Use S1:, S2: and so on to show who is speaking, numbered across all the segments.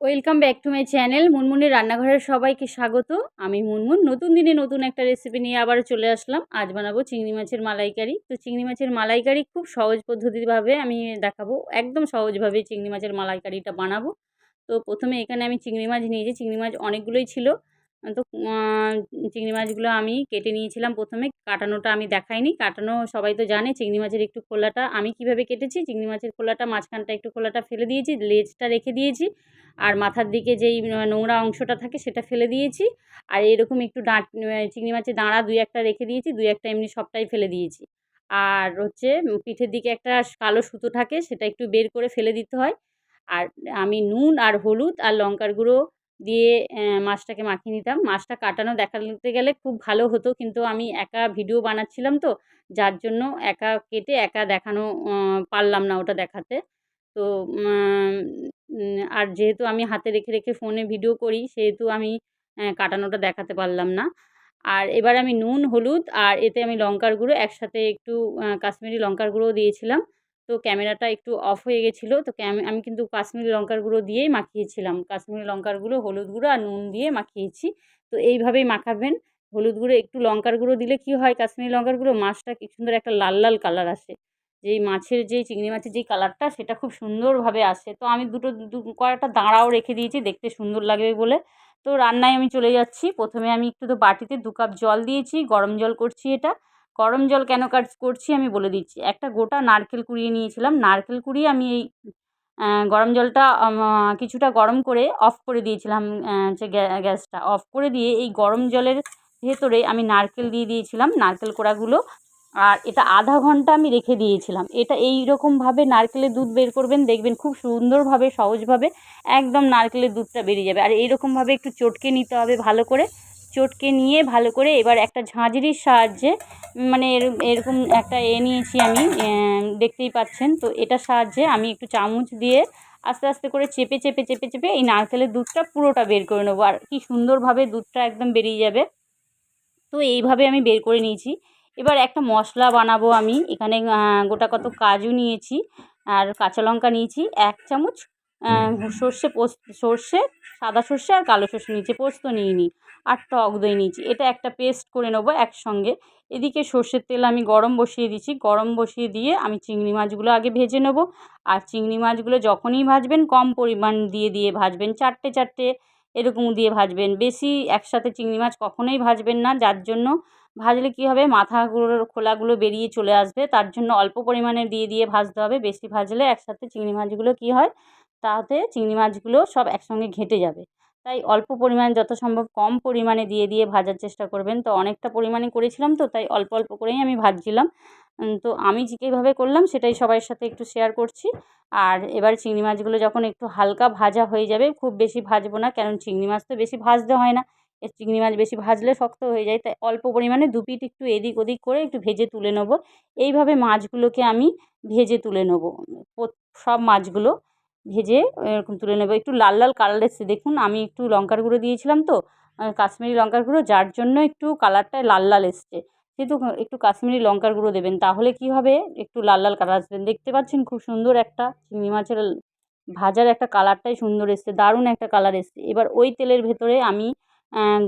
S1: Welcome back to my channel মুনমুনের রান্নাঘরের সবাইকে স্বাগত। আমি মুনমুন। নতুন দিনে নতুন একটা রেসিপি নিয়ে আবার চলে আসলাম। আজ বানাবো চিংড়ি মাছের মালাইকারি। তো চিংড়ি মাছের মালাইকারি খুব সহজ পদ্ধতিভাবে আমি দেখাবো। একদম সহজভাবে চিংড়ি মাছের মালাইকারিটা বানাবো। তো প্রথমে এখানে আমি চিংড়ি মাছ নিয়েছি। চিংড়ি মাছ অনেকগুলোই ছিল। তো চিংড়ি মাছগুলো আমি কেটে নিয়েছিলাম প্রথমে। কাটানোটা আমি দেখাইনি। কাটানো সবাই তো জানে, চিংড়ি মাছের একটু খোলাটা আমি কীভাবে কেটেছি। চিংড়ি মাছের খোলাটা, মাঝখানটা একটু খোলাটা ফেলে দিয়েছি, লেজটা রেখে দিয়েছি। আর মাথার দিকে যেই নোংরা অংশটা থাকে সেটা ফেলে দিয়েছি। আর এরকম একটু ডাঁট চিংড়ি মাছের দাঁড়া দুই একটা রেখে দিয়েছি, দুই একটা এমনি সবটাই ফেলে দিয়েছি। আর হচ্ছে পিঠের দিকে একটা কালো সুতো থাকে, সেটা একটু বের করে ফেলে দিতে হয়। আর আমি নুন আর হলুদ আর লঙ্কার গুঁড়ো দিয়ে মাছটাকে মাখিয়ে নিতাম। মাছটা কাটানো দেখাতে গেলে খুব ভালো হতো। কিন্তু আমি একা ভিডিও বানাচ্ছিলাম তো, যার জন্য একা কেটে একা দেখানো পারলাম না ওটা দেখাতে। তো আর যেহেতু আমি হাতে রেখে রেখে ফোনে ভিডিও করি, সেহেতু আমি কাটানোটা দেখাতে পারলাম না। আর এবার আমি নুন, হলুদ আর এতে আমি লঙ্কার গুঁড়ো একসাথে একটু কাশ্মীরি লঙ্কার গুঁড়োও দিয়েছিলাম। তো ক্যামেরাটা একটু অফ হয়ে গেছিল। তো আমি কিন্তু কাশ্মীরি লঙ্কার গুঁড়ো দিয়েই মাখিয়েছিলাম। কাশ্মীরি লঙ্কার গুঁড়ো, হলুদ গুঁড়ো আর নুন দিয়ে মাখিয়েছি। তো এইভাবেই মাখাবেন। হলুদ গুঁড়ো, একটু লঙ্কার গুঁড়ো দিলে কি হয়? কাশ্মীরি লঙ্কার গুঁড়ো মাছটা কি সুন্দর একটা লাল লাল কালার আসে। যেই মাছের, যেই চিংড়ি মাছের যেই কালারটা সেটা খুব সুন্দরভাবে আসে। তো আমি দুটো, দু, কয়েকটা দাঁড়াও রেখে দিয়েছি, দেখতে সুন্দর লাগবে বলে। তো রান্নায় আমি চলে যাচ্ছি। প্রথমে আমি একটু তো বাটিতে দু কাপ জল দিয়েছি, গরম জল করছি এটা। গরম জল কেন কাজ করছি আমি বলে দিচ্ছি। একটা গোটা নারকেল কুড়িয়ে নিয়েছিলাম। নারকেল কুড়িয়ে আমি এই গরম জলটা কিছুটা গরম করে অফ করে দিয়েছিলাম যে গ্যাসটা অফ করে দিয়ে এই গরম জলের ভেতরে আমি নারকেল দিয়ে দিয়েছিলাম, নারকেল কোড়াগুলো। আর এটা আধা ঘণ্টা আমি রেখে দিয়েছিলাম। এটা এই রকমভাবে নারকেলের দুধ বের করবেন, দেখবেন খুব সুন্দরভাবে, সহজভাবে একদম নারকেলের দুধটা বেরিয়ে যাবে। আর এইরকমভাবে একটু চটকে নিতে হবে ভালো করে। চটকে নিয়ে ভালো করে এবার একটা ঝাঁঝরির সাহায্যে মানে এরকম একটা এ নিয়েছি আমি দেখতেই পাচ্ছেন। তো এটার সাহায্যে আমি একটু চামচ দিয়ে আস্তে আস্তে করে চেপে চেপে চেপে চেপে এই নারকেলের দুধটা পুরোটা বের করে নেব। আর কি সুন্দরভাবে দুধটা একদম বেরিয়ে যাবে। তো এইভাবে আমি বের করে নিয়েছি। এবার একটা মশলা বানাবো আমি। এখানে গোটা কত কাজু নিয়েছি আর কাঁচা লঙ্কা নিয়েছি। এক চামচ সর্ষে পোস্ত সর্ষে সাদা সর্ষে আর কালো সর্ষে নিয়েছি পোস্ত নিইনি আর টক দই নিয়েছি এটা একটা পেস্ট করে নেব একসঙ্গে। এদিকে সর্ষের তেল আমি গরম বসিয়ে দিচ্ছি। গরম বসিয়ে দিয়ে আমি চিংড়ি মাছগুলো আগে ভেজে নেব। আর চিংড়ি মাছগুলো যখনই ভাজবেন কম পরিমাণ দিয়ে দিয়ে ভাজবেন চারটে চারটে এরকম দিয়ে ভাজবেন। বেশি একসাথে চিংড়ি মাছ কখনোই ভাজবেন না যার জন্য ভাজলে কী হবে মাথাগুলোর খোলাগুলো বেরিয়ে চলে আসবে। তার জন্য অল্প পরিমাণে দিয়ে দিয়ে ভাজতে হবে। বেশি ভাজলে একসাথে চিংড়ি মাছগুলো কী হয় তাতে চিংড়ি মাছগুলো সব একসঙ্গে ঘেঁটে যাবে। তাই অল্প পরিমাণ যত সম্ভব কম পরিমাণে দিয়ে দিয়ে ভাজার চেষ্টা করবেন। তো অনেকটা পরিমাণে করেছিলাম তো, তাই অল্প অল্প করেই আমি ভাজছিলাম। তো আমি যেভাবে করলাম সেটাই সবার সাথে একটু শেয়ার করছি। আর এবার চিংড়ি মাছগুলো যখন একটু হালকা ভাজা হয়ে যাবে, খুব বেশি ভাজবো না, কারণ চিংড়ি মাছ তো বেশি ভাজতে হয় না। চিংড়ি মাছ বেশি ভাজলে শক্ত হয়ে যায়, তাই অল্প পরিমাণে দু পিঠ একটু এদিক ওদিক করে একটু ভেজে তুলে নেব। এইভাবে মাছগুলোকে আমি ভেজে তুলে নেব। সব মাছগুলো ভেজে এরকম তুলে নেব। একটু লাল লাল কালার এসছে, দেখুন, আমি একটু লঙ্কার গুঁড়ো দিয়েছিলাম তো কাশ্মীরি লঙ্কার গুঁড়ো, যার জন্য একটু কালারটা লাল লাল এসছে। কিন্তু একটু কাশ্মীরি লঙ্কার গুঁড়ো দেবেন, তাহলে কি হবে? একটু লাল লাল কালার আসবেন দেখতে পাচ্ছেন, খুব সুন্দর একটা চিংড়ি মাছের ভাজার একটা কালারটাই সুন্দর এসছে, দারুণ একটা কালার এসছে। এবার ওই তেলের ভেতরে আমি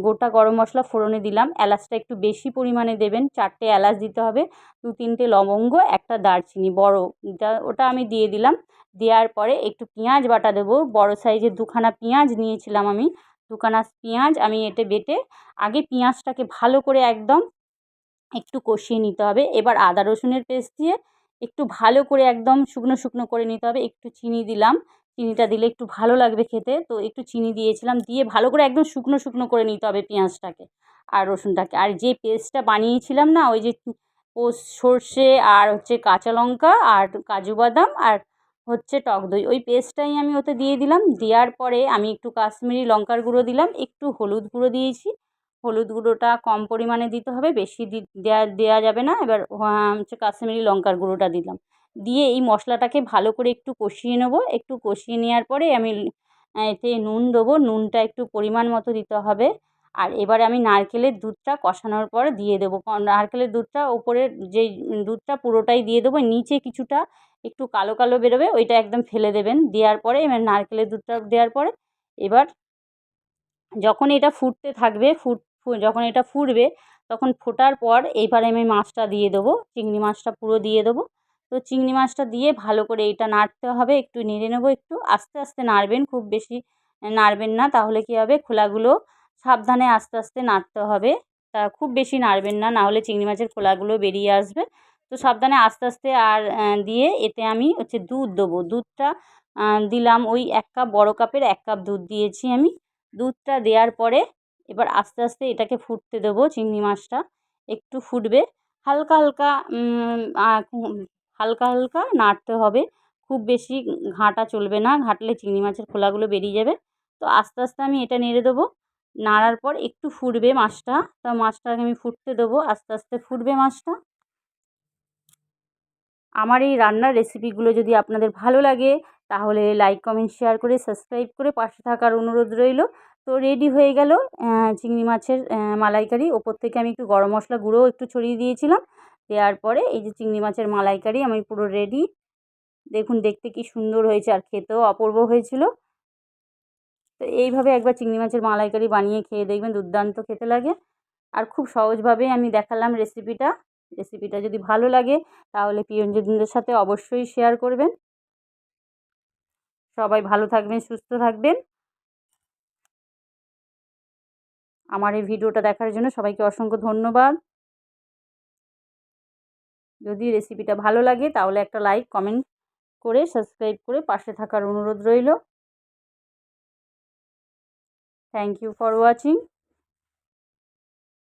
S1: গোটা গরম মশলা ফোড়নে দিলাম। এলাচটা একটু বেশি পরিমাণে দেবেন। চারটে এলাচ দিতে হবে, দু তিনটে লবঙ্গ, একটা দারচিনি। বড় ওটা আমি দিয়ে দিলাম। দেওয়ার পরে একটু পেঁয়াজ বাটা দেবো। বড় সাইজের দুখানা পেঁয়াজ নিয়েছিলাম আমি। দুখানা পেঁয়াজ আমি এতে বেটে, আগে পেঁয়াজটাকে ভালো করে একদম একটু কষিয়ে নিতে হবে। এবার আদা রসুনের পেস্ট দিয়ে একটু ভালো করে একদম শুকনো শুকনো করে নিতে হবে। একটু চিনি দিলাম। চিনিটা দিলে একটু ভালো লাগবে খেতে। তো একটু চিনি দিয়েছিলাম, দিয়ে ভালো করে একদম শুকনো শুকনো করে নিতে হবে পেঁয়াজটাকে আর রসুনটাকে। আর যে পেস্টটা বানিয়েছিলাম না, ওই যে ও সর্ষে আর হচ্ছে কাঁচা লঙ্কা আর কাজু বাদাম আর হচ্ছে টক দই, ওই পেস্টটাই আমি ওতে দিয়ে দিলাম। দেওয়ার পরে আমি একটু কাশ্মীরি লঙ্কার গুঁড়ো দিলাম, একটু হলুদ গুঁড়ো দিয়েছি। হলুদ গুঁড়োটা কম পরিমাণে দিতে হবে, বেশি দেওয়া দেওয়া যাবে না। এবার হচ্ছে কাশ্মীরি লঙ্কার গুঁড়োটা দিলাম। দিয়ে এই মশলাটাকে ভালো করে একটু কষিয়ে নেব। একটু কষিয়ে নেওয়ার পরে আমি এতে নুন দেবো। নুনটা একটু পরিমাণ মতো দিতে হবে। আর এবারে আমি নারকেলের দুধটা কষানোর পর দিয়ে দেবো। নারকেলের দুধটা ওপরের যেই দুধটা পুরোটাই দিয়ে দেবো। নিচে কিছুটা একটু কালো কালো বেরোবে, ওইটা একদম ফেলে দেবেন। দেওয়ার পরে এবার নারকেলের দুধটা দেওয়ার পরে এবার যখন এটা ফুটতে থাকবে, ফুট যখন এটা ফুটবে, তখন ফোটার পর এইবারে আমি মাছটা দিয়ে দেবো। চিংড়ি মাছটা পুরো দিয়ে দেবো। তো চিংড়ি মাছটা দিয়ে ভালো করে এটা নাড়তে হবে, একটু নেড়ে নেব একটু। আস্তে আস্তে নাড়বেন, খুব বেশি নাড়বেন না, তাহলে কী হবে? খোলাগুলো সাবধানে আস্তে আস্তে নাড়তে হবে। তা খুব বেশি নাড়বেন না, নাহলে চিংড়ি মাছের খোলাগুলো বেরিয়ে আসবে। তো সাবধানে আস্তে আস্তে আর দিয়ে এতে আমি হচ্ছে দুধ দেবো। দুধটা দিলাম ওই এক কাপ, বড়ো কাপের এক কাপ দুধ দিয়েছি আমি। দুধটা দেওয়ার পরে এবার আস্তে আস্তে এটাকে ফুটতে দেবো চিংড়ি মাছটা। একটু ফুটবে। হালকা হালকা হালকা হালকা নাড়তে হবে। খুব বেশি ঘাঁটা চলবে না, ঘাঁটলে চিংড়ি মাছের খোলাগুলো বেরিয়ে যাবে। তো আস্তে আস্তে আমি এটা নেড়ে দেবো। নাড়ার পর একটু ফুটবে মাছটা। তা মাছটাকে আমি ফুটতে দেবো। আস্তে আস্তে ফুটবে মাছটা। আমার এই রান্নার রেসিপিগুলো যদি আপনাদের ভালো লাগে, তাহলে লাইক, কমেন্ট, শেয়ার করে, সাবস্ক্রাইব করে পাশে থাকার অনুরোধ রইল। তো রেডি হয়ে গেল চিংড়ি মাছের মালাইকারি। ওপর থেকে আমি একটু গরম মশলা গুঁড়োও একটু ছড়িয়ে দিয়েছিলাম। দেওয়ার পরে এই যে চিংড়ি মাছের মালাইকারি আমি পুরো রেডি দেখুন, দেখতে কি সুন্দর হয়েছে আর খেতেও অপূর্ব হয়েছিল। তো এইভাবে একবার চিংড়ি মাছের মালাইকারি বানিয়ে খেয়ে দেখবেন, দুর্দান্ত খেতে লাগে। আর খুব সহজভাবেই আমি দেখালাম রেসিপিটা রেসিপিটা যদি ভালো লাগে, তাহলে প্রিয়জনদের সাথে অবশ্যই শেয়ার করবেন। সবাই ভালো থাকবেন, সুস্থ থাকবেন। আমার এই ভিডিওটা দেখার জন্য সবাইকে অসংখ্য ধন্যবাদ। যদি রেসিপিটা ভালো লাগে, তাহলে একটা লাইক কমেন্ট করে সাবস্ক্রাইব করে পাশে থাকার অনুরোধ রইল। Thank you for watching